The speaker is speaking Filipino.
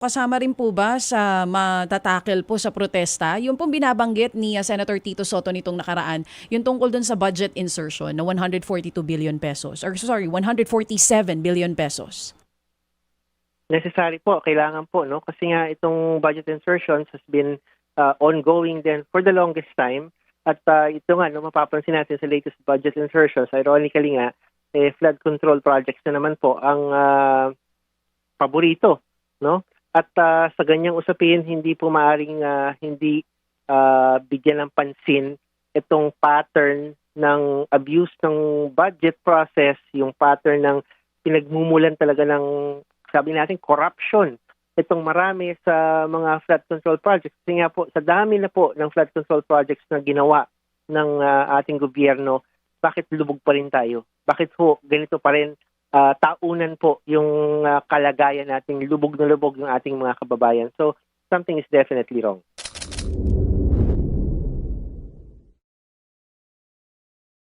kasama rin po ba sa matatakel po sa protesta? Yung pong binabanggit ni uh, Senator Tito Soto nitong nakaraan, yung tungkol dun sa budget insertion na 142 billion pesos, or sorry, 147 billion pesos. necessary po, kailangan po, no? Kasi nga itong budget insertions has been uh, ongoing then for the longest time. At uh, ito nga, no, mapapansin natin sa latest budget insertions, ironically nga, eh, flood control projects na naman po ang uh, paborito, no? At uh, sa ganyang usapin, hindi po maaring uh, hindi uh, bigyan ng pansin itong pattern ng abuse ng budget process, yung pattern ng pinagmumulan talaga ng sabi natin corruption itong marami sa mga flood control projects. Kasi nga po, sa dami na po ng flood control projects na ginawa ng ah, ating gobyerno, bakit lubog pa rin tayo? Bakit ho ganito pa rin uh, taunan po yung uh, kalagayan nating lubog na lubog ng ating mga kababayan. So something is definitely wrong.